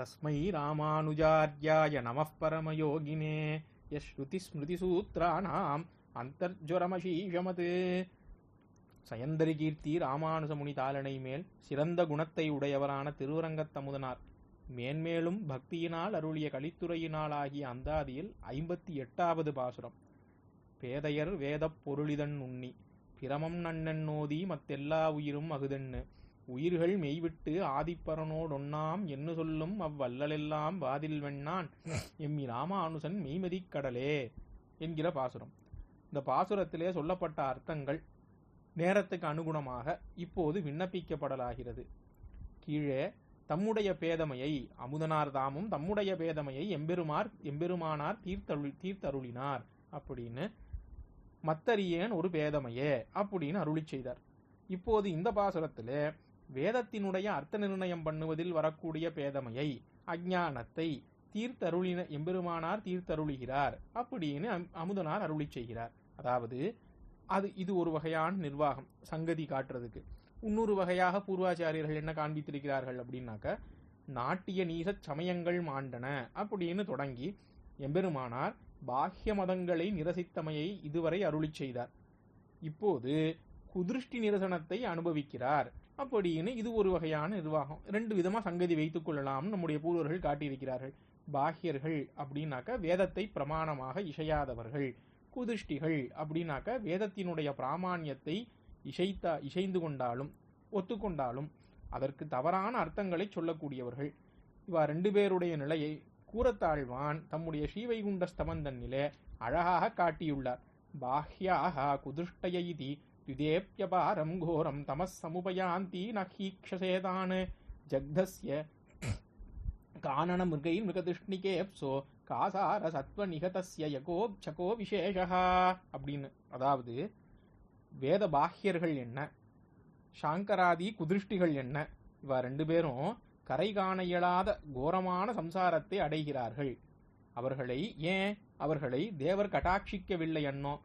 தஸ்மை ராமானுஜார்யாய நமः பரமயோகினே யஸ்ருதிஸ்மிருதிசூத்ராணாம் அந்தர்ஜுவரமசீஷமது சயந்தரி கீர்த்தி ராமானுஜமுனி தாளனை மேல் சிறந்த குணத்தை உடையவரான திருவரங்கத்தமுதனார். மேன்மேலும் பக்தியினால் அருளிய கலித்துறையினால் ஆகிய அந்தாதியில் ஐம்பத்தி எட்டாவது பாசுரம். பேதையர் வேதப் பொருளிதன் உண்ணி பிரமம் நன்னன் நோதி மத்தெல்லா உயிரும் அகுதென்னு. உயிர்கள் மெய்விட்டு ஆதிப்பரனோடொன்னாம் என்ன சொல்லும் அவ்வல்லலெல்லாம் வாதில் வெண்ணான். எம்மி ராமானுசன் மெய்மதிக் கடலே என்கிற பாசுரம். இந்த பாசுரத்திலே சொல்லப்பட்ட அர்த்தங்கள் நேரத்துக்கு அனுகுணமாக இப்போது விண்ணப்பிக்கப்படலாகிறது. கீழே தம்முடைய பேதமையை அமுதனார் தாமும் தம்முடைய பேதமையை எம்பெருமார் எம்பெருமானார் தீர்த்தருள் தீர்த்தருளினார் அப்படின்னு மத்தறியேன் ஒரு பேதமையே அப்படின்னு அருளி செய்தார். இப்போது இந்த பாசுரத்திலே வேதத்தினுடைய அர்த்த நிர்ணயம் பண்ணுவதில் வரக்கூடிய பேதமையை அஜானத்தை தீர்த்தருளின எம்பெருமானார் தீர்த்தருளுகிறார் அப்படின்னு அம்- அமுதனார் அருளி செய்கிறார். அதாவது அது இது ஒரு வகையான நிர்வாகம் சங்கதி காட்டுறதுக்கு. இன்னொரு வகையாக பூர்வாச்சாரியர்கள் என்ன காண்பித்திருக்கிறார்கள் அப்படின்னாக்க நாட்டிய நீச சமயங்கள் மாண்டன அப்படின்னு தொடங்கி எம்பெருமானார் பாஹ்ய மதங்களை நிரசித்தமையை இதுவரை அருளி செய்தார். இப்போது குதிருஷ்டி நிரசனத்தை அனுபவிக்கிறார். அப்படின்னு இது ஒரு வகையான நிர்வாகம். ரெண்டு விதமா சங்கதி வைத்துக் கொள்ளலாம்னு நம்முடைய பூர்வர்கள் காட்டியிருக்கிறார்கள். பாஹ்யர்கள் அப்படின்னாக்க வேதத்தை பிரமாணமாக இசையாதவர்கள். குதிஷ்டிகள் அப்படின்னாக்க வேதத்தினுடைய பிராமான்யத்தை இசைத்தா இசைந்து கொண்டாலும் ஒத்துக்கொண்டாலும் அதற்கு தவறான அர்த்தங்களை சொல்லக்கூடியவர்கள். இவா ரெண்டு பேருடைய நிலையை கூறத்தாழ்வான் தம்முடைய ஸ்ரீவைகுண்ட ஸ்தமந்தனிலே அழகாக காட்டியுள்ளார். பாஹ்யாக குதிருஷ்டய இதி கோரம் தமஸ் சமுபயாந்தி நஹீக்ஷசேதான் ஜக்தஸ்ய கானன மிருகை மிருகதிஷ்ணிகேப்சோ காசார சத்வ நிகதஸ்ய யகோப்சகோ விசேஷா அப்படின்னு அதாவது வேத பாஹ்யர்கள் என்ன? சாங்கராதி குதிருஷ்டிகள் என்ன? இவ ரெண்டு பேரும் கரை காண இயலாத கோரமான சம்சாரத்தை அடைகிறார்கள். அவர்களை ஏன்? அவர்களை தேவர் கட்டாட்சிக்கவில்லை அன்னோ.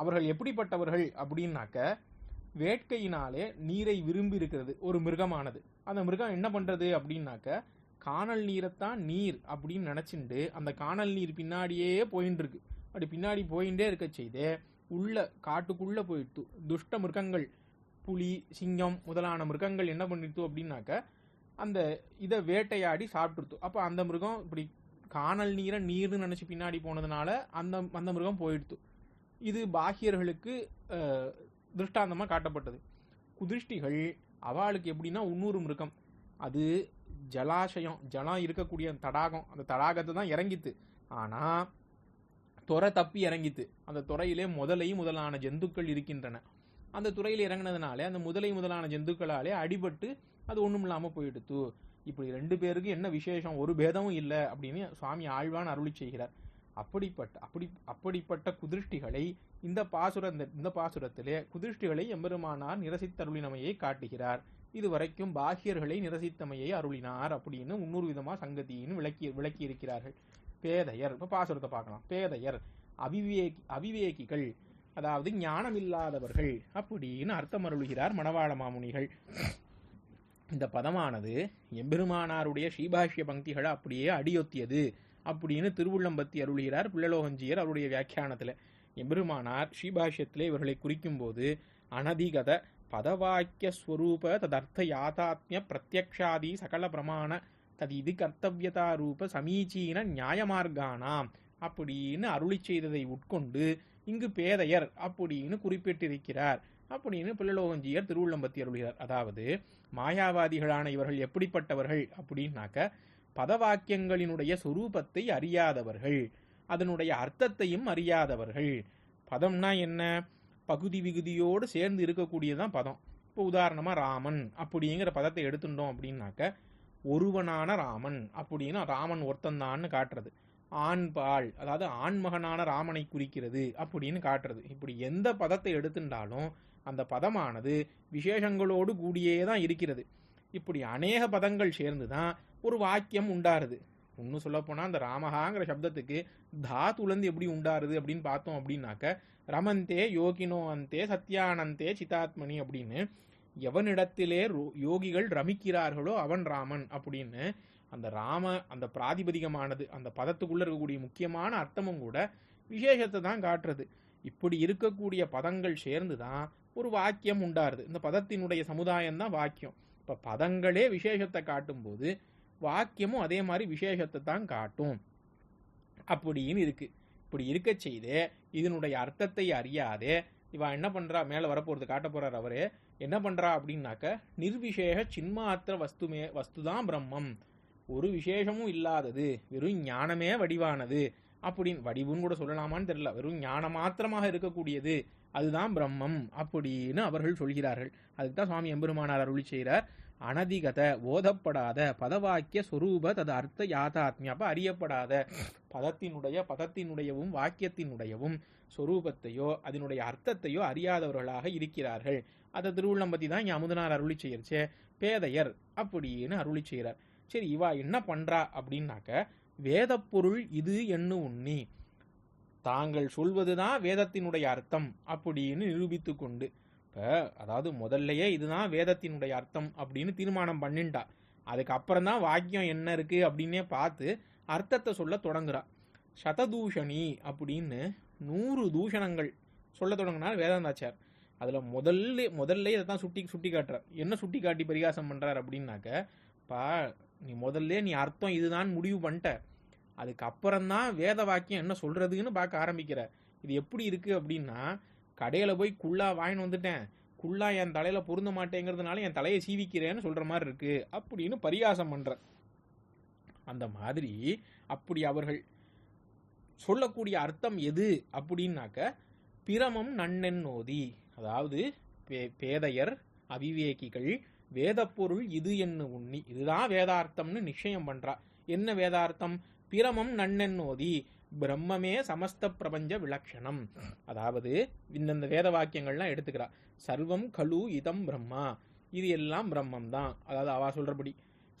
அவர்கள் எப்படிப்பட்டவர்கள் அப்படின்னாக்க வேட்கையினாலே நீரை விரும்பி இருக்கிறது ஒரு மிருகமானது. அந்த மிருகம் என்ன பண்றது அப்படின்னாக்க காணல் நீரைத்தான் நீர் அப்படின்னு நினைச்சுண்டு அந்த காணல் நீர் பின்னாடியே போயின்னு இருக்கு அப்படி பின்னாடி போயிட்டே இருக்க செய்து உள்ள காட்டுக்குள்ள போயிட்டு துஷ்ட மிருகங்கள் புலி சிங்கம் முதலான மிருகங்கள் என்ன பண்ணிடுத்து அப்படின்னாக்க அந்த இதை வேட்டையாடி சாப்பிட்டுருத்து. அப்போ அந்த மிருகம் இப்படி காணல் நீரை நீர்னு நினைச்சு பின்னாடி போனதுனால அந்த அந்த மிருகம் போயிடுத்து. இது பாகியர்களுக்கு திருஷ்டாந்தமாக காட்டப்பட்டது. குதிருஷ்டிகள் அவளுக்கு எப்படின்னா உன்னூறு மிருகம். அது ஜலாசயம் ஜலம் இருக்கக்கூடிய அந்த தடாகம் அந்த தடாகத்தை தான் இறங்கித்து. ஆனால் துறை தப்பி இறங்கித்து. அந்த துறையிலே முதலை முதலான ஜந்துக்கள் இருக்கின்றன. அந்த துறையில் இறங்கினதுனாலே அந்த முதலை முதலான ஜந்துக்களாலே அடிபட்டு அது ஒன்றும் இல்லாமல் போயிடுத்து. இப்படி ரெண்டு பேருக்கு என்ன விசேஷம்? ஒரு பேதமும் இல்லை அப்படின்னு சுவாமி ஆழ்வான் அருளி செய்கிறார். அப்படிப்பட்ட அப்படி அப்படிப்பட்ட குதிருஷ்டிகளை இந்த பாசுர இந்த- பாசுரத்திலே குதிருஷ்டிகளை எம்பெருமானார் நிரசித்தருளினமையை காட்டுகிறார். இதுவரைக்கும் பாஹ்யர்களை நிரசித்தமையை அருளினார் அப்படின்னு முன்னூறு விதமா சங்கதியின் விளக்கி விளக்கி இருக்கிறார்கள் பேதையர் இப்ப பாசுரத்தை பார்க்கலாம். பேதையர் அவிவேகி அவிவேகிகள் அதாவது ஞானமில்லாதவர்கள் அப்படின்னு அர்த்தம் அருளுகிறார் மணவாள மாமுனிகள். இந்த பதமானது எம்பெருமானாருடைய ஸ்ரீபாஷ்ய பங்கிகளை அப்படியே அடியொத்தியது. அப்படின்னு திருவுள்ளம்பத்தி அருளுகிறார் பிள்ளலோகஞ்சியர் அவருடைய வியாக்கியானத்தில். எம்பெருமானார் ஸ்ரீபாஷ்யத்திலே இவர்களை குறிக்கும்போது அனதிகத பதவாக்கிய ஸ்வரூப ததர்த்த யாதாத்மிய பிரத்யக்ஷாதி சகல பிரமாண தது இது கர்த்தவியதா ரூப சமீச்சீன நியாயமார்கானாம் அப்படின்னு அருளி செய்ததை உட்கொண்டு இங்கு பேதையர் அப்படின்னு குறிப்பிட்டிருக்கிறார். அப்படின்னு பிள்ளலோகஞ்சியர் திருவுள்ளம்பத்தி அருளுகிறார். அதாவது மாயாவாதிகளான இவர்கள் எப்படிப்பட்டவர்கள் அப்படின்னாக்க பதவாக்கியங்களினுடைய சொரூபத்தை அறியாதவர்கள் அதனுடைய அர்த்தத்தையும் அறியாதவர்கள். பதம்னா என்ன? பகுதி விகுதியோடு சேர்ந்து இருக்கக்கூடியதான் பதம். இப்போ உதாரணமாக ராமன் அப்படிங்கிற பதத்தை எடுத்துட்டோம் அப்படின்னாக்க ஒருவனான ராமன் அப்படின்னா ராமன் ஒருத்தந்தான்னு காட்டுறது. ஆண் பால் அதாவது ஆண்மகனான ராமனை குறிக்கிறது அப்படின்னு காட்டுறது. இப்படி எந்த பதத்தை எடுத்துட்டாலும் அந்த பதமானது விசேஷங்களோடு கூடியே தான் இருக்கிறது. இப்படி அநேக பதங்கள் சேர்ந்து தான் ஒரு வாக்கியம் உண்டாருது. இன்னும் சொல்ல அந்த ராமஹாங்கிற சப்தத்துக்கு தாத்துலந்து எப்படி உண்டாருது அப்படின்னு பார்த்தோம் அப்படின்னாக்க ரமந்தே யோகினோ அந்தே சத்யானந்தே சிதாத்மணி அப்படின்னு எவனிடத்திலே ரோ- யோகிகள் ரமிக்கிறார்களோ அவன் ராமன் அப்படின்னு அந்த ராம அந்த பிராதிபதிகமானது அந்த பதத்துக்குள்ள இருக்கக்கூடிய முக்கியமான அர்த்தமும் கூட விசேஷத்தை தான் காட்டுறது. இப்படி இருக்கக்கூடிய பதங்கள் சேர்ந்து தான் ஒரு வாக்கியம் உண்டாருது. இந்த பதத்தினுடைய சமுதாயம் தான் வாக்கியம். இப்ப பதங்களே விசேஷத்தை காட்டும்போது வாக்கியமும் அதே மாதிரி விசேஷத்தை தான் காட்டும். அப்படின்னு இருக்கு. இப்படி இருக்க செய்து இதனுடைய அர்த்தத்தை அறியாதே இவா என்ன பண்றா? மேல வரப்போறது காட்ட போறார் அவரு. என்ன பண்றா அப்படின்னாக்க நிர்விசேஷ சின்மாத்திர வஸ்துமே வஸ்துதான் பிரம்மம். ஒரு விசேஷமும் இல்லாதது வெறும் ஞானமே வடிவானது. அப்படின்னு வடிவுன்னு கூட சொல்லலாமான்னு தெரியல. வெறும் ஞான மாத்திரமாக இருக்கக்கூடியது அதுதான் பிரம்மம் அப்படின்னு அவர்கள் சொல்கிறார்கள். அதுக்கு தான் சுவாமி எம்பெருமானார் அருளி செய்கிறார். அனதிகத ஓதப்படாத பதவாக்கிய சொரூப தது அர்த்த யாதாத்மிய அப்ப அறியப்படாத. பதத்தினுடைய பதத்தினுடையவும் வாக்கியத்தினுடையவும் சொரூபத்தையோ அதனுடைய அர்த்தத்தையோ அறியாதவர்களாக இருக்கிறார்கள். அதை திருவுள்ளம்பத்தி தான் இங்க அமுதனார் அருளி செய்யறச்சே பேதையர் அப்படின்னு அருளி செய்கிறார் சரி இவா என்ன பண்றா அப்படின்னாக்க வேதப்பொருள் இது என்ன உண்ணி. தாங்கள் சொல்வதுதான் வேதத்தினுடைய அர்த்தம் அப்படின்னு நிரூபித்து கொண்டு இப்ப அதாவது முதல்லயே இதுதான் வேதத்தினுடைய அர்த்தம் அப்படின்னு தீர்மானம் பண்ணிண்டா அதுக்கப்புறம் தான் வாக்கியம் என்ன இருக்கு அப்படின்னே பார்த்து அர்த்தத்தை சொல்ல தொடங்குறா. சததூஷணி அப்படின்னு நூறு தூஷணங்கள் சொல்ல தொடங்கினார் வேதாந்தாச்சார். அதுல முதல்ல முதல்ல இதை தான் சுட்டி சுட்டி காட்டுறார் என்ன சுட்டி காட்டி பரிகாசம் பண்றார் அப்படின்னாக்க பா நீ முதல்ல நீ அர்த்தம் இதுதான் முடிவு பண்ணிட்ட. அதுக்கப்புறம் தான் வேத வாக்கியம் என்ன சொல்றதுன்னு பார்க்க ஆரம்பிக்கிற இது எப்படி இருக்கு அப்படின்னா கடையில் போய் குள்ளா வாங்கின்னு வந்துட்டேன். குள்ளா என் தலையில பொருந்த மாட்டேங்கிறதுனால என் தலையை சீவிக்கிறேன்னு சொல்ற மாதிரி இருக்கு அப்படின்னு பரிகாசம் பண்ற அந்த மாதிரி அப்படி அவர்கள் சொல்லக்கூடிய அர்த்தம் எது அப்படின்னாக்க பிரமம் நன்னென்னோதி. அதாவது பே- பேதையர் அவிவேகிகள் வேதப்பொருள் இது என்ன உண்ணி இதுதான் வேதார்த்தம்னு நிச்சயம் பண்றா. என்ன வேதார்த்தம்? பிரமம் நன்னென்னோதி. பிரம்மமே சமஸ்த பிரபஞ்ச விலக்ஷணம். அதாவது இந்தந்த வேத வாக்கியங்கள்லாம் எடுத்துக்கிறா. சர்வம் கலு இதம் பிரம்மா. இது எல்லாம் பிரம்மம் தான் அதாவது அவா சொல்றபடி.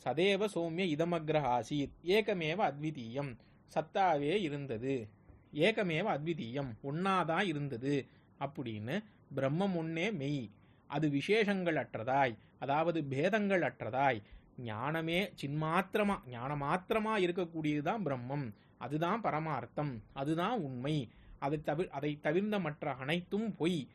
சதேவ சௌமிய இதமக்ர ஆசீத். ஏகமேவ அத்விதீயம். சத்தாவே இருந்தது. ஏகமேவ அத்விதீயம். ஒன்னாதான் இருந்தது. அப்படின்னு பிரம்மம் ஒன்னே மெய். அது விசேஷங்கள் அற்றதாய். அதாவது பேதங்கள் அற்றதாய். ஞானமே சின்மாத்திரமா ஞான மாத்திரமா இருக்கக்கூடியதுதான் பிரம்மம். அதுதான் பரமார்த்தம் அதுதான் உண்மை. அதை தவிர அதை தவிர்ந்த மற்ற அனைத்தும் பொய்.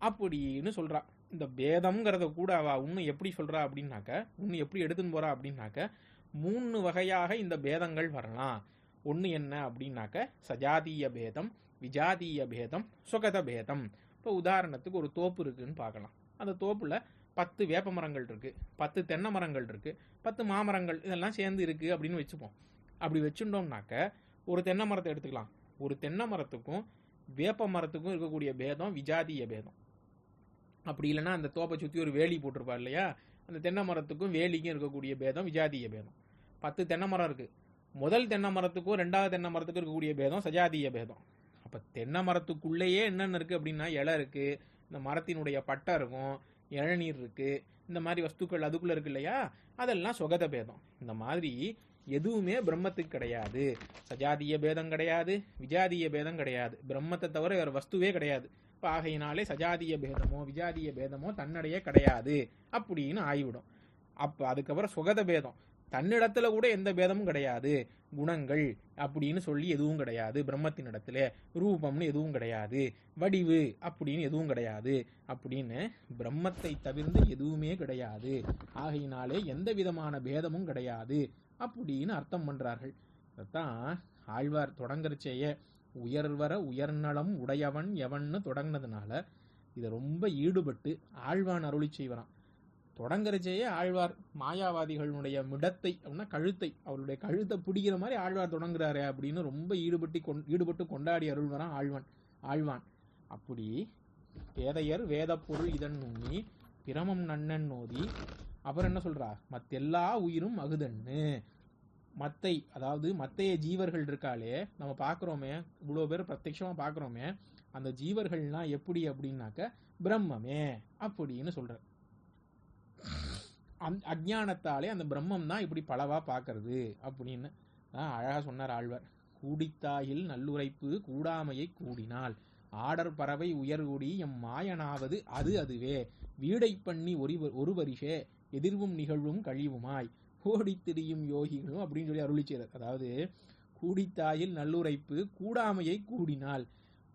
அப்படின்னு சொல்றா. இந்த பேதம்ங்கிறத கூட அவ இன்னும் எப்படி சொல்றா அப்படின்னாக்க இன்னும் எப்படி எடுத்துன்னு போறா அப்படின்னாக்க மூணு வகையாக இந்த பேதங்கள் வரலாம். ஒன்று என்ன அப்படின்னாக்க சஜாதீய பேதம் விஜாதீய பேதம் சுகத பேதம். இப்போ உதாரணத்துக்கு ஒரு தோப்பு இருக்குன்னு பார்க்கலாம். அந்த தோப்புல பத்து வேப்ப மரங்கள் இருக்குது பத்து தென்னை மரங்கள் இருக்குது பத்து மாமரங்கள் இதெல்லாம் சேர்ந்து இருக்குது அப்படின்னு வச்சுப்போம். அப்படி வச்சுட்டோம்னாக்க ஒரு தென்னை மரத்தை எடுத்துக்கலாம். ஒரு தென்னை மரத்துக்கும் வேப்ப மரத்துக்கும் இருக்கக்கூடிய பேதம் விஜாதிய பேதம். அப்படி இல்லைன்னா அந்த தோப்பை சுற்றி ஒரு வேலி போட்டிருப்பா இல்லையா? அந்த தென்னை மரத்துக்கும் வேலிக்கும் இருக்கக்கூடிய பேதம் விஜாதிய பேதம். பத்து தென்னை மரம் இருக்குது முதல் தென்னை மரத்துக்கும் ரெண்டாவது தென்னை மரத்துக்கும் இருக்கக்கூடிய பேதம் சஜாதிய பேதம். அப்போ தென்னை மரத்துக்குள்ளேயே என்னென்ன இருக்குது அப்படின்னா இலை இருக்குது இந்த மரத்தினுடைய பட்டை இருக்கும் இளநீர் இருக்கு இந்த மாதிரி வஸ்துக்கள் அதுக்குள்ள இருக்கு இல்லையா? அதெல்லாம் சொகத பேதம். இந்த மாதிரி எதுவுமே பிரம்மத்துக்கு கிடையாது. சஜாதிய பேதம் கிடையாது விஜாதிய பேதம் கிடையாது. பிரம்மத்தை தவிர வேற வஸ்துவே கிடையாது. இப்ப ஆகையினாலே சஜாதிய பேதமோ விஜாதிய பேதமோ தன்னடையே கிடையாது அப்படின்னு ஆகிவிடும் அப்ப அதுக்கப்புறம் சுகத பேதம். தன்னிடத்துல கூட எந்த பேதமும் கிடையாது. குணங்கள் அப்படின்னு சொல்லி எதுவும் கிடையாது. பிரம்மத்தின் இடத்துல ரூபம்னு எதுவும் கிடையாது. வடிவு அப்படின்னு எதுவும் கிடையாது. அப்படின்னு பிரம்மத்தை தவிர்ந்து எதுவுமே கிடையாது. ஆகையினாலே எந்த விதமான பேதமும் கிடையாது அப்படின்னு அர்த்தம் பண்றார்கள். அதான் ஆழ்வார் தொடங்குறச்சேய உயர்வர உயர்நலம் உடையவன் எவன்னு தொடங்கினதுனால இதை ரொம்ப ஈடுபட்டு ஆழ்வான் அருளி செய்வரான் தொடங்குறச்சேயே ஆழ்வார் மாயாவாதிகளுடைய மிடத்தை அப்படின்னா கழுத்தை அவருடைய கழுத்தை பிடிக்கிற மாதிரி ஆழ்வார் தொடங்குறாரு அப்படின்னு ரொம்ப ஈடுபட்டு கொண் ஈடுபட்டு கொண்டாடி அருள்வரான் ஆழ்வான் ஆழ்வான். அப்படி பேதையர் வேத பொருள் இதன் நுண்ணி பிரமம் நன்னன் நோதி அவர் என்ன சொல்றா? மத்தெல்லா உயிரும் அகுதன்னு. மத்தை அதாவது மத்தைய ஜீவர்கள் இருக்காளே நம்ம பார்க்குறோமே இவ்வளோ பேர் பிரத்யட்சமாக பார்க்குறோமே அந்த ஜீவர்கள்லாம் எப்படி அப்படின்னாக்க பிரம்மமே அப்படின்னு சொல்கிறார் அந் அஜ்ஞானத்தாலே அந்த பிரம்மம் தான் இப்படி பலவா பார்க்கறது அப்படின்னு தான் அழகா சொன்னார் ஆழ்வார். கூடித்தாயில் நல்லுரைப்பு கூடாமையை கூடினால் ஆடர் பறவை உயர்குடி எம் மாயனாவது அது அதுவே. வீடை பண்ணி ஒரு ஒருவரிஷே எதிர்வும் நிகழ்வும் கழிவுமாய். ஓடித் திரியும் யோகிகளும் அப்படின்னு சொல்லி அருளி அதாவது கூடித்தாயில் நல்லுரைப்பு கூடாமையை கூடினால்.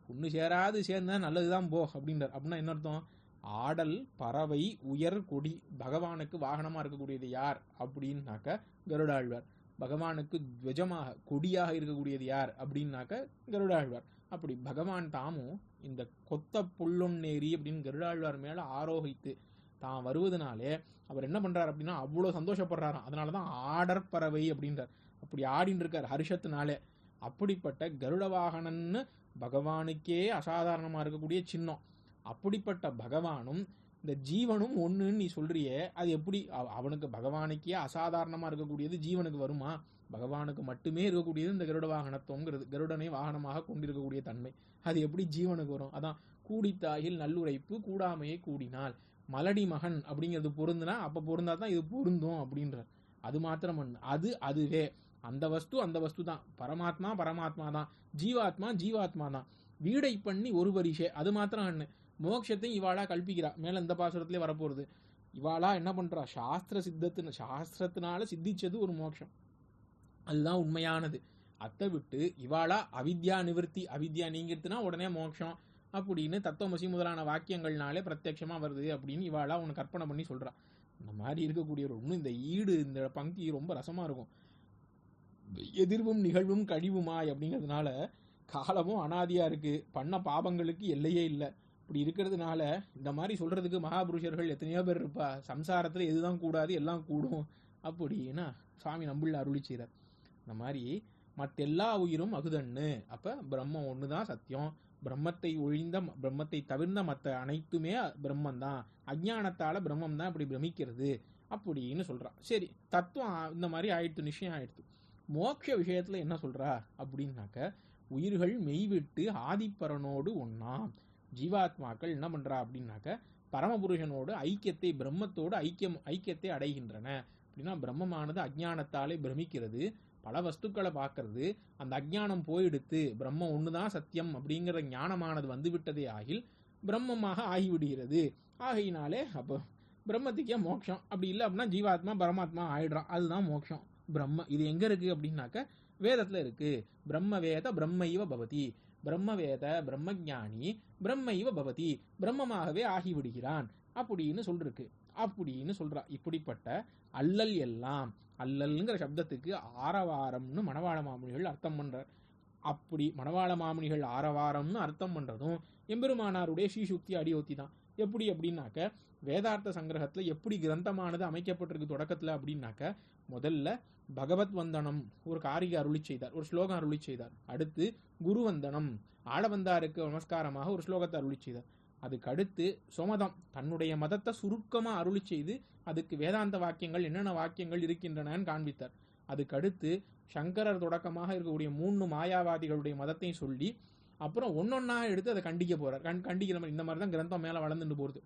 ஒன்று சேராது சேர்ந்தா நல்லதுதான் போ அப்படின்றார். அப்படின்னா என்ன அர்த்தம்? ஆடல் பறவை உயர் கொடி பகவானுக்கு வாகனமா இருக்கக்கூடியது யார்? அப்படின்னாக்க கருடாழ்வார். பகவானுக்கு துவஜமாக கொடியாக இருக்கக்கூடியது யார்? அப்படின்னாக்க கருடாழ்வார். அப்படி பகவான் தாமும் இந்த கொத்த புல்லுன்னேரி அப்படின்னு கருடாழ்வார் மேல ஆரோகித்து தான் வருவதனாலே அவர் என்ன பண்றாரு அப்படின்னா அவ்வளவு சந்தோஷப்படுறாராம். அதனாலதான் ஆடற் பறவை அப்படின்றார். அப்படி ஆடின்னு இருக்கார் ஹர்ஷத்தினாலே. அப்படிப்பட்ட கருட வாகனன்னு பகவானுக்கே அசாதாரணமா இருக்கக்கூடிய சின்னம். அப்படிப்பட்ட பகவானும் இந்த ஜீவனும் ஒன்றுன்னு நீ சொல்றியே அது எப்படி? அவ- அவனுக்கு பகவானுக்கே அசாதாரணமா இருக்கக்கூடியது ஜீவனுக்கு வருமா? பகவானுக்கு மட்டுமே இருக்கக்கூடியது இந்த கருட வாகனத்துவங்கிறது கருடனை வாகனமாக கொண்டிருக்கக்கூடிய தன்மை. அது எப்படி ஜீவனுக்கு வரும்? அதான் கூடித்தாயில் நல்லுரைப்பு கூடாமையை கூடினால் மலடி மகன் அப்படிங்கிறது பொருந்துனா அப்ப பொருந்தா தான் இது பொருந்தும் அப்படின்ற. அது மாத்திரம் அது அதுவே. அந்த வஸ்து அந்த வஸ்து தான் பரமாத்மா பரமாத்மா தான் ஜீவாத்மா ஜீவாத்மா தான் வீடை பண்ணி ஒரு பரிசே அது மாத்திரம் அண்ணு. மோட்சத்தையும் இவாளா கல்பிக்கிறா. மேல இந்த பாசுரத்திலே வரப்போறது. இவாளா என்ன பண்றா? சாஸ்திர சித்தத்தின சாஸ்திரத்தினால சித்திச்சது ஒரு மோட்சம் அதுதான் உண்மையானது. அத்தை விட்டு இவாளா அவித்யா நிவர்த்தி அவித்யா நீங்கிறதுனா உடனே மோட்சம் அப்படின்னு தத்துவமசி முதலான வாக்கியங்கள்னாலே பிரத்யட்சமா வருது அப்படின்னு இவாளா உனக்கு கற்பனை பண்ணி சொல்றா. இந்த மாதிரி இருக்கக்கூடிய ஒன்றும் இந்த ஈடு இந்த பங்கி ரொம்ப ரசமா இருக்கும். எதிர்வும் நிகழ்வும் கழிவுமாய் அப்படிங்கிறதுனால காலமும் அனாதியா இருக்கு. பண்ண பாபங்களுக்கு எல்லையே இல்லை. இப்படி இருக்கிறதுனால இந்த மாதிரி சொல்றதுக்கு மகாபுருஷர்கள் எத்தனையோ பேர் இருப்பா. சம்சாரத்துல எதுதான் கூடாது எல்லாம் கூடும். அப்படின்னா சுவாமி நம்பிள்ள அருளி செய்றார். இந்த மாதிரி மத்தெல்லா உயிரும் அகுதன்னு. அப்ப பிரம்மம் ஒண்ணுதான் சத்தியம். பிரம்மத்தை ஒழிந்த பிரம்மத்தை தவிர்ந்த மற்ற அனைத்துமே பிரம்மம் தான் அஜ்ஞானத்தால பிரம்மம் தான் இப்படி பிரமிக்கிறது அப்படின்னு சொல்றான் சரி தத்துவம் இந்த மாதிரி ஆயிடுத்து நிச்சயம் ஆயிடுத்து. மோட்ச விஷயத்துல என்ன சொல்றா? அப்படின்னாக்க உயிர்கள் மெய்விட்டு ஆதிப்பரனோடு ஒண்ணாம். ஜீவாத்மாக்கள் என்ன பண்றா அப்படின்னாக்க பரமபுருஷனோடு ஐக்கியத்தை பிரம்மத்தோடு ஐக்கியம் ஐக்கியத்தை அடைகின்றன. அப்படின்னா பிரம்மமானது அஜ்ஞானத்தாலே பிரமிக்கிறது. பல வஸ்துக்களை பார்க்கறது. அந்த அஜ்ஞானம் போயிடுத்து பிரம்மம் ஒண்ணுதான் சத்தியம் அப்படிங்கிற ஞானமானது வந்து விட்டதே ஆகில் பிரம்மமாக ஆகிவிடுகிறது. ஆகையினாலே அப்போ பிரம்மத்துக்கே மோட்சம். அப்படி இல்லை அப்படின்னா ஜீவாத்மா பரமாத்மா ஆயிடுறான். அதுதான் மோட்சம். பிரம்ம இது எங்க இருக்கு அப்படின்னாக்க வேதத்துல இருக்கு. பிரம்ம வேத பிரம்மைவ பவதி. பிரம்ம வேத பிரம்ம இவ பவதி பிரம்மமாகவே ஆகிவிடுகிறான். அப்படின்னு சொல்லிருக்கு. அப்படின்னு சொல்றா. இப்படிப்பட்ட அல்லல் எல்லாம் அல்லல்ங்கிற சப்தத்துக்கு ஆரவாரம்னு மணவாள மாமுனிகள் அர்த்தம் பண்றார். அப்படி மணவாள மாமுனிகள் ஆரவாரம்னு அர்த்தம் பண்றதும் எம்பெருமானாருடைய ஸ்ரீசுக்தி அடியோத்தி தான். எப்படி அப்படின்னாக்க வேதார்த்த சங்கிரகத்துல எப்படி கிரந்தமானது அமைக்கப்பட்டிருக்கு தொடக்கத்துல அப்படின்னாக்க முதல்ல பகவத் வந்தனம் ஒரு காரிக அருளி செய்தார் ஒரு ஸ்லோகம் அருளி செய்தார். அடுத்து குரு வந்தனம் நமஸ்காரமாக ஒரு ஸ்லோகத்தை அருளி செய்தார். அதுக்கு அடுத்து சுமதம் தன்னுடைய மதத்தை சுருக்கமா அருளி செய்து அதுக்கு வேதாந்த வாக்கியங்கள் என்னென்ன வாக்கியங்கள் இருக்கின்றனன்னு காண்பித்தார். அதுக்கு அடுத்து சங்கரர் தொடக்கமாக இருக்கக்கூடிய மூணு மாயாவாதிகளுடைய மதத்தையும் சொல்லி அப்புறம் ஒன்னொன்னா எடுத்து அதை கண்டிக்க போறார். கண் கண்டிக்கிற மாதிரி இந்த மாதிரி தான் கிரந்தம் மேல வளர்ந்துட்டு போறது.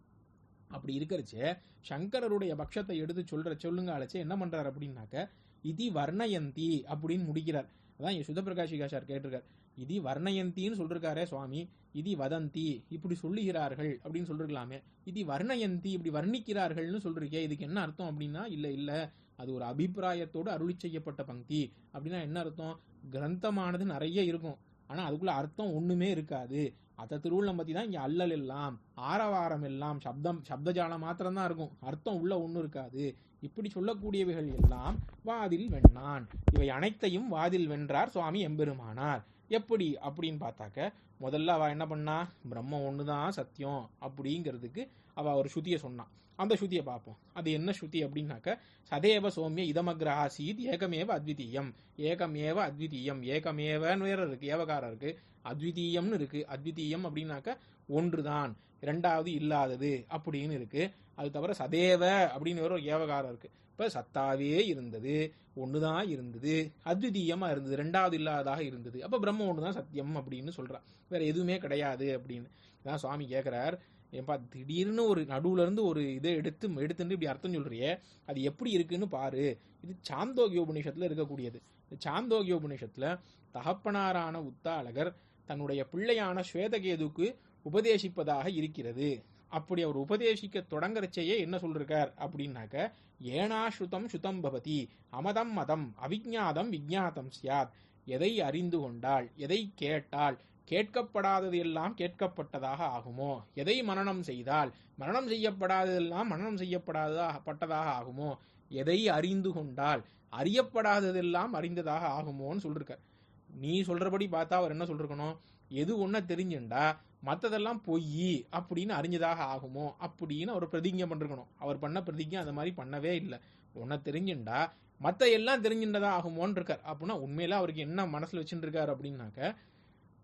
அப்படி இருக்கிறச்சே சங்கரருடைய பட்சத்தை எடுத்து சொல்ற சொல்லுங்க அழைச்சு என்ன பண்றாரு அப்படின்னாக்க இதி வர்ணயந்தி அப்படின்னு முடிக்கிறார். அதான் இங்க சுதப்பிரகாஷிகாஷார் கேட்டிருக்கார். இதி வர்ணயந்தின்னு சொல்லிருக்காரே சுவாமி. இதி வதந்தி. இப்படி சொல்லுகிறார்கள் அப்படின்னு சொல்லிருக்கலாமே. இதி வர்ணயந்தி இப்படி வர்ணிக்கிறார்கள்னு சொல்றீங்க. இதுக்கு என்ன அர்த்தம் அப்படின்னா இல்ல இல்ல. அது ஒரு அபிப்பிராயத்தோடு அருளி செய்யப்பட்ட பங்கி. அப்படின்னா என்ன அர்த்தம்? கிரந்தமானது நிறைய இருக்கும். ஆனா அதுக்குள்ள அர்த்தம் ஒண்ணுமே இருக்காது. அத்த திருவுள்ளம் பத்தி தான் இங்க அல்லல் எல்லாம் ஆரவாரம் எல்லாம் சப்தம் சப்தஜாலம் மாத்திரம் தான் இருக்கும். அர்த்தம் உள்ள ஒண்ணும் இருக்காது. இப்படி சொல்லக்கூடியவைகள் எல்லாம் வாதில் வெண்ணான். இவை அனைத்தையும் வாதில் வென்றார் சுவாமி எம்பெருமானார். எப்படி? அப்படின்னு பார்த்தாக்க முதல்ல அவ என்ன பண்ணா பிரம்ம ஒன்று தான் சத்தியம் அப்படிங்கிறதுக்கு அவ ஒரு ஸ்ருதியை சொன்னான் அந்த ஸ்ருதியை பார்ப்போம். அது என்ன ஸ்ருதி அப்படின்னாக்க சதேவ சோமிய இதமக்ர ஆசீத் ஏகமேவ அத்விதீயம். ஏகமேவ அத்விதீயம். ஏகமேவன்னு வேற இருக்கு ஏவகாரம் இருக்கு. அத்விதீயம்னு இருக்கு. அத்விதீயம் அப்படின்னாக்க ஒன்றுதான். இரண்டாவது இல்லாதது அப்படின்னு இருக்கு. அது தவிர சதேவ அப்படின்னு வேற ஒரு ஏவகாரம் இருக்கு. அப்ப சத்தாவே இருந்தது ஒண்ணுதான் இருந்தது அத்விதீயமா இருந்தது ரெண்டாவது இல்லாததாக இருந்தது. அப்ப பிரம்ம ஒண்ணுதான் சத்தியம் அப்படின்னு சொல்றா. வேற எதுவுமே கிடையாது அப்படின்னு. தான் சுவாமி கேக்குறார். ஏன்பா திடீர்னு ஒரு நடுவுல இருந்து ஒரு இதை எடுத்து எடுத்துட்டு இப்படி அர்த்தம் சொல்றியே அது எப்படி இருக்குன்னு பாரு. இது சாந்தோகிய உபநிஷத்துல இருக்கக்கூடியது. இந்த சாந்தோகிய உபநிஷத்துல தகப்பனாரான உத்தாளகர் தன்னுடைய பிள்ளையான ஸ்வேதகேதுக்கு உபதேசிப்பதாக இருக்கிறது. அப்படி அவர் உபதேசிக்க தொடங்குறச்சேயே என்ன சொல்றார் அப்படின்னாக்க ஏனாஸ்ருதம் சுதம் பவதி அமதம் மதம் அவிஜாதம் விஜாதம் சியாத். எதை அறிந்து கொண்டால் எதை கேட்டால் கேட்கப்படாதது எல்லாம் கேட்கப்பட்டதாக ஆகுமோ? எதை மரணம் செய்தால் மரணம் செய்யப்படாததெல்லாம் மரணம் செய்யப்படாததாக பட்டதாக ஆகுமோ? எதை அறிந்து கொண்டால் அறியப்படாததெல்லாம் அறிந்ததாக ஆகுமோன்னு சொல்லிருக்கார். நீ சொல்றபடி பார்த்தா அவர் என்ன சொல்லிருக்கணும்? எது ஒன்ன தெரிஞ்சுண்டா மற்றதெல்லாம் பொய் அப்படின்னு அறிஞ்சதாக ஆகுமோ அப்படின்னு அவர் பிரதிஜை பண்ணிருக்கணும். அவர் பண்ண பிரதிஜை அந்த மாதிரி பண்ணவே இல்லை. உன்னை தெரிஞ்சுண்டா மற்ற எல்லாம் தெரிஞ்சுட்டதா ஆகுமோன்னு இருக்கார் அப்படின்னா உண்மையில அவருக்கு என்ன மனசுல வச்சுட்டு இருக்காரு அப்படின்னாக்க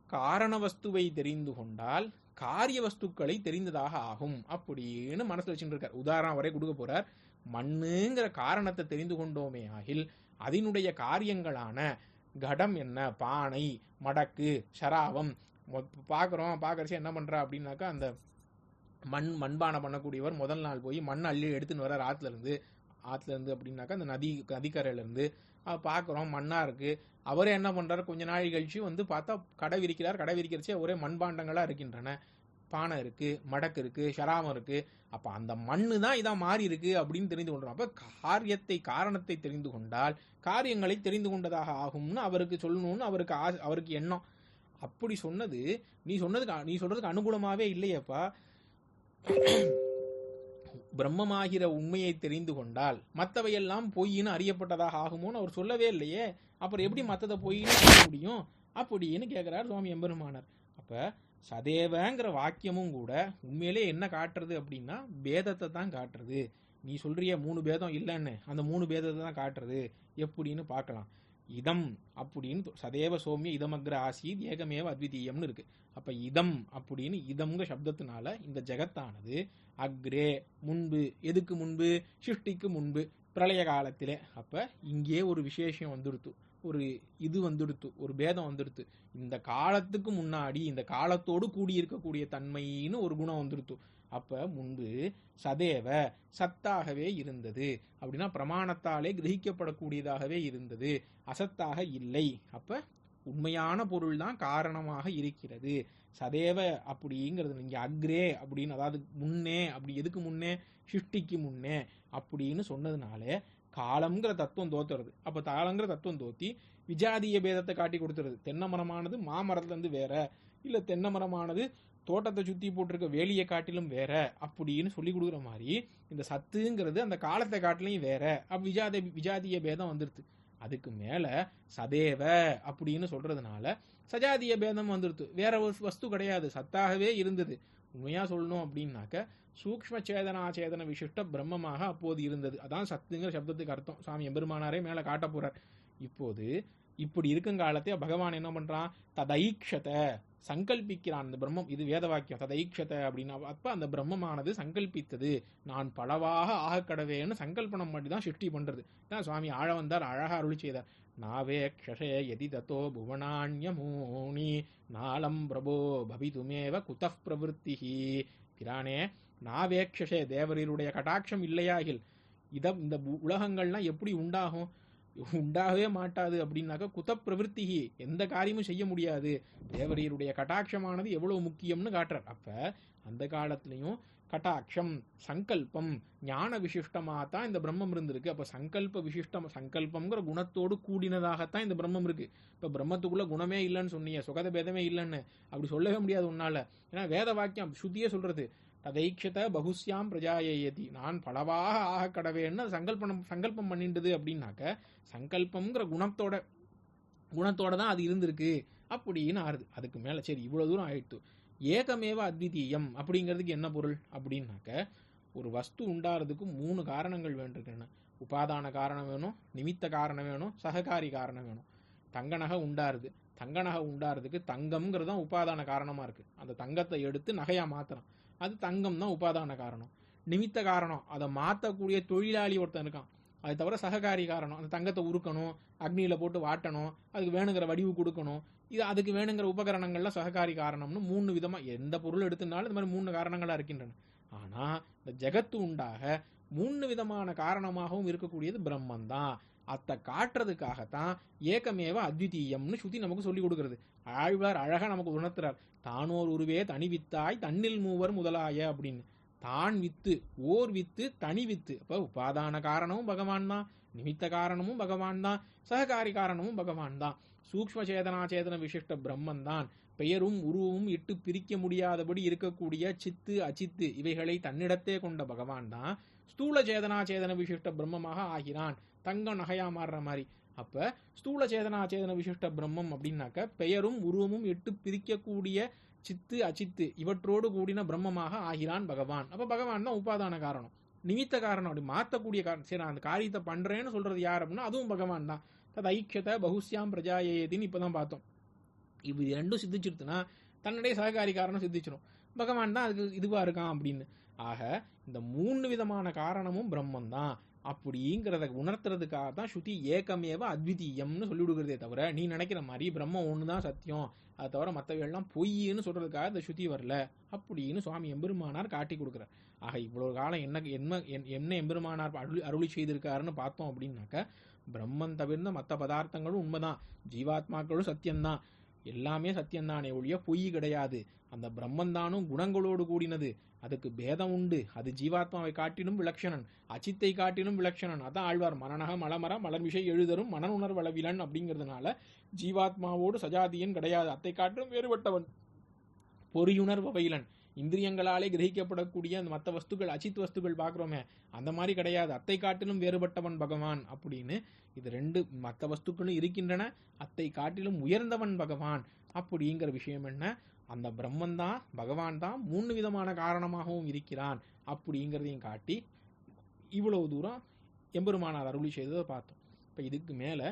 காரண வஸ்துவை தெரிந்து கொண்டால் காரிய வஸ்துக்களை தெரிந்ததாக ஆகும் அப்படின்னு மனசுல வச்சுட்டு இருக்கார் உதாரணம் வரை கொடுக்க போறார். மண்ணுங்கிற காரணத்தை தெரிந்து கொண்டோமே ஆகில் அதனுடைய காரியங்களான கடம் என்ன பானை மடக்கு சராவம் பார்க்குறோம் பார்க்கறச்சு என்ன பண்ணுறா அப்படின்னாக்கா அந்த மண் மண்பானை பண்ணக்கூடியவர் முதல் நாள் போய் மண் அள்ளி எடுத்துன்னு வர ஆற்றுலேருந்து ஆற்றுலேருந்து இருந்து அப்படின்னாக்கா அந்த நதி நதிக்கரையிலேருந்து பார்க்குறோம் மண்ணாக இருக்குது அவரே என்ன பண்ணுறாரு கொஞ்ச நாள் கழிச்சு வந்து பார்த்தா கடை விரிக்கிறார். கடை விரிக்கிறச்சே ஒரே மண்பாண்டங்களாக இருக்கின்றன. பானை இருக்குது மடக்கு இருக்குது ஷராமம் இருக்குது அப்போ அந்த மண்ணு தான் இதாக மாறி இருக்கு அப்படின்னு தெரிந்து கொண்டோம். அப்போ காரியத்தை காரணத்தை தெரிந்து கொண்டால் காரியங்களை தெரிந்து கொண்டதாக ஆகும்னு அவருக்கு சொல்லணும்னு அவருக்கு ஆசை அவருக்கு எண்ணம். அப்படி சொன்னது நீ சொன்னதுக்கு நீ சொல்றதுக்கு அனுகூலமாவே இல்லையப்பா. பிரம்மமாகிற உண்மையை தெரிந்து கொண்டால் மற்றவையெல்லாம் பொய்ன்னு அறியப்பட்டதாக ஆகுமோன்னு அவர் சொல்லவே இல்லையே. அப்புறம் எப்படி மற்றதை பொய்ன்னு சொல்ல முடியும்? அப்படின்னு கேட்கிறார் சுவாமி எம்பெருமானார். அப்ப சதேவங்கிற வாக்கியமும் கூட உண்மையிலே என்ன காட்டுறது அப்படின்னா பேதத்தை தான் காட்டுறது. நீ சொல்றிய மூணு பேதம் இல்லைன்னு அந்த மூணு பேதத்தை தான் காட்டுறது. எப்படின்னு பார்க்கலாம். இதம் அப்படின்னு சதேவ சோமிய இதமக்ர ஆசீத் ஏகமேவ அத்விதீயம்னு இருக்கு. அப்ப இதம் அப்படின்னு இதம்ங்க சப்தத்தினால இந்த ஜெகத்தானது அக்ரே முன்பு எதுக்கு முன்பு சிருஷ்டிக்கு முன்பு பிரளய காலத்திலே. அப்ப இங்கே ஒரு விசேஷம் வந்துடுத்து ஒரு இது வந்துடுத்து ஒரு பேதம் வந்துடுத்து. இந்த காலத்துக்கு முன்னாடி இந்த காலத்தோடு கூடியிருக்கக்கூடிய தன்மைன்னு ஒரு குணம் வந்துடுத்து. அப்ப முன்பு சதேவ சத்தாகவே இருந்தது. அப்படின்னா பிரமாணத்தாலே கிரகிக்கப்படக்கூடியதாகவே இருந்தது. அசத்தாக இல்லை. அப்ப உண்மையான பொருள் தான் காரணமாக இருக்கிறது. சதேவ அப்படிங்கிறது நீங்க அக்ரே அப்படின்னு அதாவது முன்னே அப்படி எதுக்கு முன்னே? சிருஷ்டிக்கு முன்னே அப்படின்னு சொன்னதுனால காலம்ங்கிற தத்துவம் தோத்துறது. அப்ப தாளங்கிற தத்துவம் தோத்தி விஜாதிய பேதத்தை காட்டி கொடுத்துருது தென்னை மரமானது மாமரத்துல இருந்து வேற. இல்ல தென்னை மரமானது தோட்டத்தை சுத்தி போட்டிருக்க வேலியை காட்டிலும் வேற அப்படின்னு சொல்லி கொடுக்குற மாதிரி இந்த சத்துங்கிறது அந்த காலத்தை காட்டிலையும் வேற. அப்ப விஜாத விஜாதிய பேதம் வந்துருது. அதுக்கு மேல சதேவ அப்படின்னு சொல்றதுனால சஜாதிய பேதம் வந்துருது. வேற ஒரு வஸ்து கிடையாது. சத்தாகவே இருந்தது. உண்மையா சொல்லணும் அப்படின்னாக்க சூக்ம சேதனா சேதன விசிஷ்ட பிரம்மமாக அப்போது இருந்தது. அதான் சத்துங்கிற சப்தத்துக்கு அர்த்தம். சாமி எம்பெருமானாரே மேல காட்ட போறார். இப்போது இப்படி இருக்கும் காலத்தை பகவான் என்ன பண்றான்? ததைக்ஷத சங்கல்பிக்கிறான் அந்த பிரம்மம். இது வேத வாக்கியம் ததைக்ஷத அப்படின்னா. அப்ப அந்த பிரம்மமானது சங்கல்பித்தது. நான் பலவாக ஆக கடவேன்னு சங்கல்பனம் பண்ணி தான் சிருஷ்டி பண்றது. தான் சுவாமி ஆழ வந்தார் அழகாக அருள் செய்தார். நாவே க்ஷஷே எதி தத்தோ புவனான்யமூனி நாளம் பிரபோ பவிதுமேவ குதப் பிரவருத்தி பிரானே நாவேக்ஷே தேவரீருடைய கட்டாட்சம் இல்லையாகில் இத இந்த உலகங்கள்லாம் எப்படி உண்டாகும்? உண்டாகவே மாட்டாது அப்படின்னாக்கா குத்த பிரவருத்திகி எந்த காரியமும் செய்ய முடியாது. தேவரீருடைய கட்டாட்சமானது எவ்வளவு முக்கியம்னு காட்டுறார். அப்ப அந்த காலத்திலையும் கட்டாட்சம் சங்கல்பம் ஞான விசிஷ்டமாக தான் இந்த பிரம்மம் இருந்திருக்கு. அப்ப சங்கல்ப விசிஷ்டம் சங்கல்பம்ங்கிற குணத்தோடு கூடினதாகத்தான் இந்த பிரம்மம் இருக்கு. இப்ப பிரம்மத்துக்குள்ள குணமே இல்லைன்னு சொன்னீங்க சுகத பேதமே இல்லைன்னு. அப்படி சொல்லவே முடியாது உன்னால. ஏன்னா வேத வாக்கியம் சுத்தியே சொல்றது. ததைக்ஷத பகுஸ்யாம் பிரஜாயேயதி. நான் பலவாக ஆக கடவேன்னு சங்கல்பம் சங்கல்பம் பண்ணிட்டுது அப்படின்னாக்க சங்கல்பம்ங்கிற குணத்தோட குணத்தோட தான் அது இருந்திருக்கு அப்படின்னு ஆறுது. அதுக்கு மேல சரி இவ்வளவு தூரம் ஆயிடுத்து. ஏகமேவ அத்விதீயம் அப்படிங்கிறதுக்கு என்ன பொருள் அப்படின்னாக்க ஒரு வஸ்து உண்டாறதுக்கு மூணு காரணங்கள் வேண்டிருக்கின்றன. உபாதான காரணம் வேணும் நிமித்த காரணம் வேணும் சககாரி காரணம் வேணும். தங்க நகை உண்டாருது தங்க நகை உண்டாறதுக்கு தங்கம்ங்கிறது தான் உபாதான காரணமா இருக்கு. அந்த தங்கத்தை எடுத்து நகையா மாத்துறான் அது தங்கம் தான் உபாதான காரணம். நிமித்த காரணம். அதை மாற்றக்கூடிய தொழிலாளி ஒருத்தன் இருக்கான். அது தவிர சககாரி காரணம். அந்த தங்கத்தை உருக்கணும் அக்னியில் போட்டு வாட்டணும் அதுக்கு வேணுங்கிற வடிவு கொடுக்கணும். இது அதுக்கு வேணுங்கிற உபகரணங்கள்லாம் சககாரி காரணம்னு மூணு விதமாக எந்த பொருள் எடுத்துனாலும் இந்த மாதிரி மூணு காரணங்களாக இருக்கின்றன. ஆனால் இந்த ஜெகத்து உண்டாக மூணு விதமான காரணமாகவும் இருக்கக்கூடியது பிரம்மன் தான் அத்தை காட்டுறதுக்காகத்தான் ஏக்கமேவ அத்விதீயம்னு சுத்தி நமக்கு சொல்லி கொடுக்கறது. ஆழ்வார் அழகா நமக்கு உணர்த்துறார். தானோர் உருவே தனி வித்தாய் தன்னில் மூவர் முதலாய அப்படின்னு. தான் வித்து ஓர் வித்து தனி வித்து. அப்ப உபாதான காரணமும் பகவான் தான் நிமித்த காரணமும் பகவான் தான் சககாரி காரணமும் பகவான் தான். சூக்ம சேதனா சேதன விசிஷ்ட பிரம்மன் தான். பெயரும் உருவமும் இட்டு பிரிக்க முடியாதபடி இருக்கக்கூடிய சித்து அச்சித்து இவைகளை தன்னிடத்தே கொண்ட பகவான் தான். ஸ்தூல சேதனா சேதன விசிஷ்ட பிரம்மமாக ஆகிறான். தங்கம் நகையா மாறுற மாதிரி. அப்ப ஸ்தூல சேதனா சேதன விசிஷ்ட பிரம்மம் அப்படின்னாக்க பெயரும் உருவமும் எட்டு பிரிக்கக்கூடிய சித்து அச்சித்து இவற்றோடு கூடின பிரம்மமாக ஆகிறான் பகவான். அப்ப பகவான் தான் உபாதான காரணம். நிமித்த காரணம் அப்படி மாற்றக்கூடிய காரணம். சரி நான் அந்த காரியத்தை பண்றேன்னு சொல்றது யார் அப்படின்னா அதுவும் பகவான் தான். தது ஐக்கியத்தை பகுஸ்யாம் பிரஜாயேதின்னு இப்பதான் பார்த்தோம். இது ரெண்டும் சித்திச்சிருத்துனா தன்னுடைய சககாரி காரணம் சித்திச்சிடும் பகவான் தான் அதுக்கு இதுவா இருக்கான் அப்படின்னு. ஆக இந்த மூணு விதமான காரணமும் பிரம்மன் தான் அப்படிங்கிறத உணர்த்துறதுக்காக தான் ஸ்ருதி ஏகமேவ அத்விதீயம்னு சொல்லிவிடுகிறதே தவிர நீ நினைக்கிற மாதிரி பிரம்மம் ஒன்று தான் சத்தியம். அதை தவிர மற்றவையெல்லாம் பொய்ன்னு சொல்றதுக்காக இந்த ஸ்ருதி வரல அப்படின்னு சுவாமி எம்பெருமானார் காட்டி கொடுக்குறார். ஆக இவ்வளவு காலம் என்ன என்ன என்ன எம்பெருமானார் அருளி அருளி செய்திருக்காருன்னு பார்த்தோம் அப்படின்னாக்க பிரம்மன் தவிர்ந்த மற்ற பதார்த்தங்களும் உண்மைதான். ஜீவாத்மாக்களும் சத்தியம்தான். எல்லாமே சத்தியம்தானே ஒழிய பொய் கிடையாது. அந்த பிரம்மந்தானும் குணங்களோடு கூடினது. அதுக்கு பேதம் உண்டு. அது ஜீவாத்மாவை காட்டிலும் விலட்சணன் அச்சித்தை காட்டிலும் விலட்சணன் அதான் ஆழ்வார். மரணக மலமர மலர்மிஷை எழுதரும் மனநுணர்வளவிலன் அப்படிங்கிறதுனால ஜீவாத்மாவோடு சஜாதியன் கிடையாது. அத்தை காட்டிலும் வேறுபட்டவன். பொறியுணர்வவையிலன் இந்திரியங்களாலே கிரகிக்கப்படக்கூடிய அந்த மற்ற வஸ்துக்கள் அச்சித் வஸ்துக்கள் பார்க்குறோமே அந்த மாதிரி கிடையாது. அத்தை காட்டிலும் வேறுபட்டவன் பகவான் அப்படின்னு இது ரெண்டு மற்ற வஸ்துக்களும் இருக்கின்றன. அத்தை காட்டிலும் உயர்ந்தவன் பகவான் அப்படிங்கிற விஷயம் என்ன? அந்த பிரம்மன் தான் பகவான் தான் மூணு விதமான காரணமாகவும் இருக்கிறான் அப்படிங்கிறதையும் காட்டி இவ்வளவு தூரம் எம்பெருமானார் அருளி செய்ததை பார்த்தோம். இப்போ இதுக்கு மேலே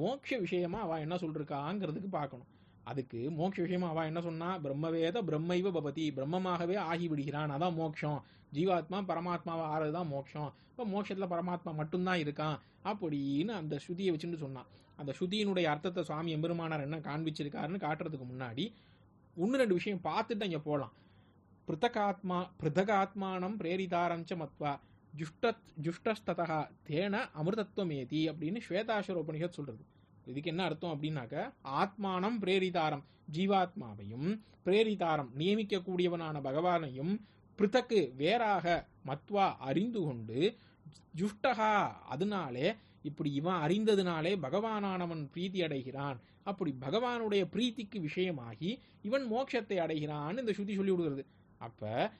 மோட்ச விஷயமா அவ என்ன சொல்லிருக்காங்கிறதுக்கு பார்க்கணும். அதுக்கு மோட்ச விஷயமா அவ என்ன சொன்னா பிரம்மவேத பிரம்மைவ பபதி பிரம்மமாகவே ஆகிவிடுகிறான் அதான் மோட்சம் ஜீவாத்மா பரமாத்மாவை ஆறதுதான் மோட்சம் இப்போ மோட்சத்துல பரமாத்மா மட்டும்தான் இருக்கான் அப்படின்னு அந்த ஸ்ருதியை வச்சுட்டு சொன்னான். அந்த ஸ்ருதியினுடைய அர்த்தத்தை சுவாமி எம்பெருமானார் என்ன காண்பிச்சிருக்காருன்னு காட்டுறதுக்கு முன்னாடி ஒன்று ரெண்டு விஷயம் பார்த்துட்டு அங்கே போகலாம் பிருத்தகாத்மா பிருத்தகாத்மானம் பிரேரிதாரஞ்ச மத்வா ஜுஷ்ட ஜுஷ்டஸ்ததா தேன அமிர்தத்துவம் ஏதி அப்படின்னு ஸ்வேதாசுர உபனிஷத் சொல்றது. இதுக்கு என்ன அர்த்தம் அப்படின்னாக்க ஆத்மானம் பிரேரிதாரம் ஜீவாத்மாவையும் பிரேரிதாரம் நியமிக்கக்கூடியவனான பகவானையும் பிருத்தக்கு வேறாக மத்வா அறிந்து கொண்டு ஜுஷ்டகா அதனாலே இப்படி இவன் அறிந்ததுனாலே பகவானானவன் பிரீத்தி அடைகிறான். அப்படி பகவானுடைய பிரீத்திக்கு விஷயமாகி இவன் மோட்சத்தை அடைகிறான்னு இந்த ஸ்ருதி சொல்லி விடுகிறது. அப்ப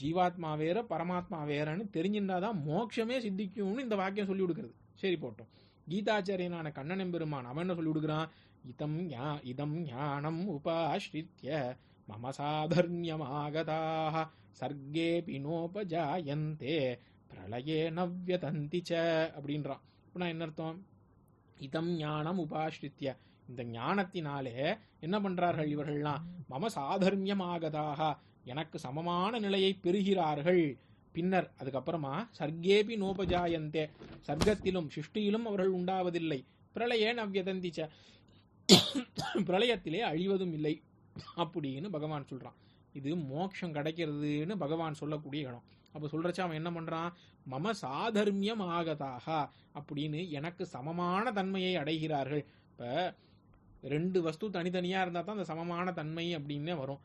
ஜீவாத்மா வேற பரமாத்மா வேறன்னு தெரிஞ்சிருந்தாதான் மோட்சமே சித்திக்கும்னு இந்த வாக்கியம் சொல்லி கொடுக்கிறது சரி போட்டோம். கீதாச்சாரியனான கண்ணன் எம்பெருமான் அவன் என்ன சொல்லி கொடுக்குறான் இதம் ஞா இதம் ஞானம் உபாஸ்ரித்ய மம சாதர்ணியமாகதாக சர்க்கேபி நோபஜாயந்தே பிரளயே நவ்யதந்தி ச அப்படின்றான். அப்படின்னா என்ன அர்த்தம்? இதம் ஞானம் உபாஸ்ரித்ய. இந்த ஞானத்தினாலே என்ன பண்றார்கள் இவர்கள்லாம்? மம சாதர்மியமாகதாக. எனக்கு சமமான நிலையை பெறுகிறார்கள். பின்னர் அதுக்கப்புறமா சர்க்கேபி நோபஜாயந்தே. சர்க்கத்திலும் சிருஷ்டியிலும் அவர்கள் உண்டாவதில்லை. பிரளயே நவ்யதந்திச்ச பிரளயத்திலே அழிவதும் இல்லை. அப்படின்னு பகவான் சொல்றான். இது மோட்சம் கிடைக்கிறதுன்னு பகவான் சொல்லக்கூடிய இடம். அப்ப சொல்றச்ச அவன் என்ன பண்றான்? மம சாதர்மியம் ஆகதாக அப்படின்னு எனக்கு சமமான தன்மையை அடைகிறார்கள். இப்ப ரெண்டு வஸ்து தனித்தனியா இருந்தா தான் அந்த சமமான தன்மை அப்படின்னே வரும்.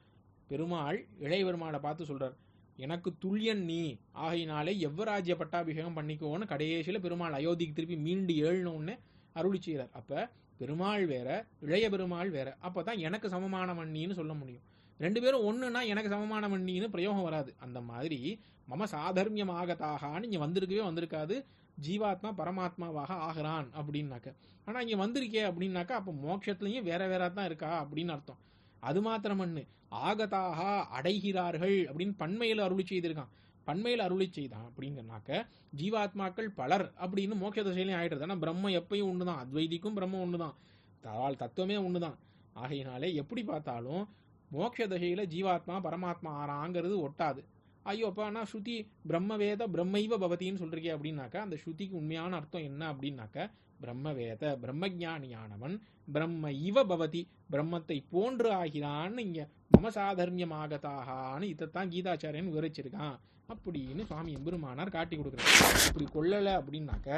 பெருமாள் இளைய பெருமாளை பார்த்து சொல்றார் எனக்கு துல்லியன் நீ. ஆகையினாலே எவ்வராஜ்ய பட்டாபிஷேகம் பண்ணிக்கோன்னு கடைசியில பெருமாள் அயோத்திக்கு திருப்பி மீண்டு ஏழணும்னு அருளி செய்கிறார் அப்ப பெருமாள் வேற இளைய பெருமாள் வேற. அப்பதான் எனக்கு சமமான மண்ணின்னு சொல்ல முடியும். ரெண்டு பேரும் ஒண்ணுன்னா எனக்கு சமமான மண்ணின்னு பிரயோகம் வராது. அந்த மாதிரி மம சாதர்மியம் ஆகத்தாகான்னு இங்க வந்திருக்கவே வந்திருக்காது. ஜீவாத்மா பரமாத்மாவாக ஆகிறான் அப்படின்னாக்க. ஆனா இங்க வந்திருக்கே அப்படின்னாக்கா அப்ப மோட்சத்துலயும் வேற வேற தான் இருக்கா அப்படின்னு அர்த்தம். அது மாத்திரமண்ணு ஆகதாக அடைகிறார்கள் அப்படின்னு பண்மையில அருளி செய்திருக்கான். பண்மையில அருளி செய்தான் அப்படிங்கிறனாக்க ஜீவாத்மாக்கள் பலர் அப்படின்னு மோட்ச திசையிலையும் ஆயிடுறது. ஆனா பிரம்ம எப்பயும் ஒண்ணுதான். அத்வைதிக்கும் பிரம்ம ஒண்ணுதான். தாள் தத்துவமே ஒண்ணுதான். ஆகையினாலே எப்படி பார்த்தாலும் மோட்ச தசையில ஜீவாத்மா பரமாத்மா ஆறாங்கிறது ஒட்டாது. ஐயோ அப்பா நான் ஸ்ருதி பிரம்மவேத பிரம்மைவ பவதின்னு சொல்றீங்க அப்படின்னாக்கா அந்த ஸ்ருதிக்கு உண்மையான அர்த்தம் என்ன அப்படின்னாக்கா பிரம்மவேத பிரம்மஜானியானவன் பிரம்ம இவ பவதி பிரம்மத்தை போன்று ஆகிறான்னு இங்க மமசாதர்மியமாகத்தாகான்னு இதைத்தான் கீதாச்சாரியன் விவரிச்சிருக்கான். அப்படின்னு சுவாமி எம்பெருமானார் காட்டி கொடுக்குறாரு. இப்படி கொள்ளலை அப்படின்னாக்க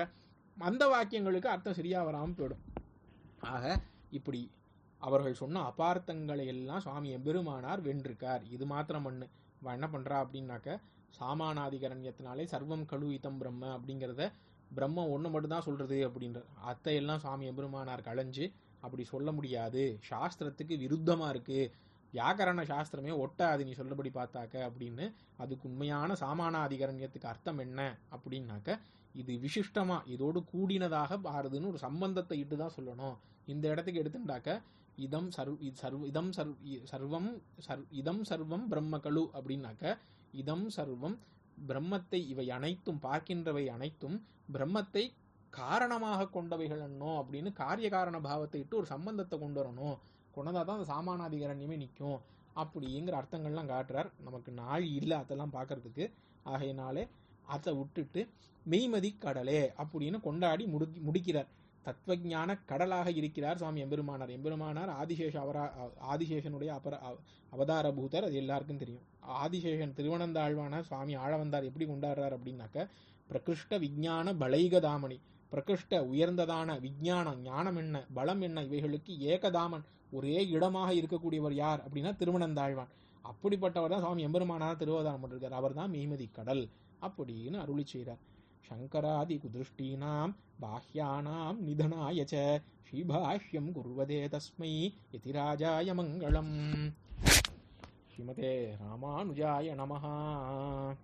அந்த வாக்கியங்களுக்கு அர்த்தம் சரியா வராமல் போயிடும். ஆக இப்படி அவர்கள் சொன்ன அபார்த்தங்களை எல்லாம் சுவாமி எம்பெருமானார் வென்றிருக்கார். இது மாத்திரம் மண்ணு அவன் என்ன பண்ணுறா அப்படின்னாக்க சாமானாதிகரண்யத்தினாலே சர்வம் கழு இதம் பிரம்ம அப்படிங்கிறத பிரம்ம ஒன்று மட்டும்தான் சொல்கிறது அப்படின்ற அத்தையெல்லாம் சுவாமி எம்பெருமானார் களைஞ்சு அப்படி சொல்ல முடியாது. சாஸ்திரத்துக்கு விருத்தமாக இருக்குது வியாக்கரண சாஸ்திரமே ஒட்டாது நீ சொல்லபடி பார்த்தாக்க அப்படின்னு அதுக்கு உண்மையான சாமானாதிகரண்யத்துக்கு அர்த்தம் என்ன அப்படின்னாக்க இது விசிஷ்டமாக இதோடு கூடினதாக பாரதுன்னு ஒரு சம்பந்தத்தை இட்டு தான் சொல்லணும். இந்த இடத்துக்கு எடுத்துட்டாக்க இதம் சர்வ இது சர்வ இதம் சர்வ சர்வம் சர்வ இதம் சர்வம் பிரம்மகளு அப்படின்னாக்க இதம் சர்வம் பிரம்மத்தை இவை அனைத்தும் பார்க்கின்றவை அனைத்தும் பிரம்மத்தை காரணமாக கொண்டவைகள் என்னோ அப்படின்னு காரிய காரண பாவத்தை இட்டு ஒரு சம்பந்தத்தை கொண்டு வரணும் கொண்டதா தான் அந்த சாமானாதிகரண்யமே நிற்கும் அப்படிங்கிற அர்த்தங்கள்லாம் காட்டுறார். நமக்கு நாள் இல்லை அதெல்லாம் பார்க்கறதுக்கு. ஆகையினாலே அதை விட்டுட்டு மெய்மதி கடலே அப்படின்னு கொண்டாடி முடி முடிக்கிறார். தத்துவஞான கடலாக இருக்கிறார் சுவாமி எம்பெருமானார். எம்பெருமானார் ஆதிசேஷ அவரா ஆதிசேஷனுடைய அபர அவதார பூதர் அது எல்லாருக்கும் தெரியும். ஆதிசேஷன் திருவனந்தாழ்வான சுவாமி ஆழவந்தார் எப்படி கொண்டாடுறார் அப்படின்னாக்க பிரகிருஷ்ட விஞ்ஞான பலைகதாமணி. பிரகிருஷ்ட உயர்ந்ததான விஞ்ஞானம் ஞானம் என்ன பலம் என்ன இவைகளுக்கு ஏகதாமன் ஒரே இடமாக இருக்கக்கூடியவர் யார் அப்படின்னா திருவனந்தாழ்வான். அப்படிப்பட்டவர் தான் சுவாமி எம்பெருமானார் திருவதாரம் பண்ணிருக்கார் அவர் தான் மெய்மதி கடல் அப்படின்னு அருளி செய்கிறார் शङ्करादिकुदृष्टीनां बाह्याणां निधनाय च श्रीभाष्यं कुर्वदे तस्मै इति राजाय मङ्गलम्। श्रीमते रामानुजाय नमः।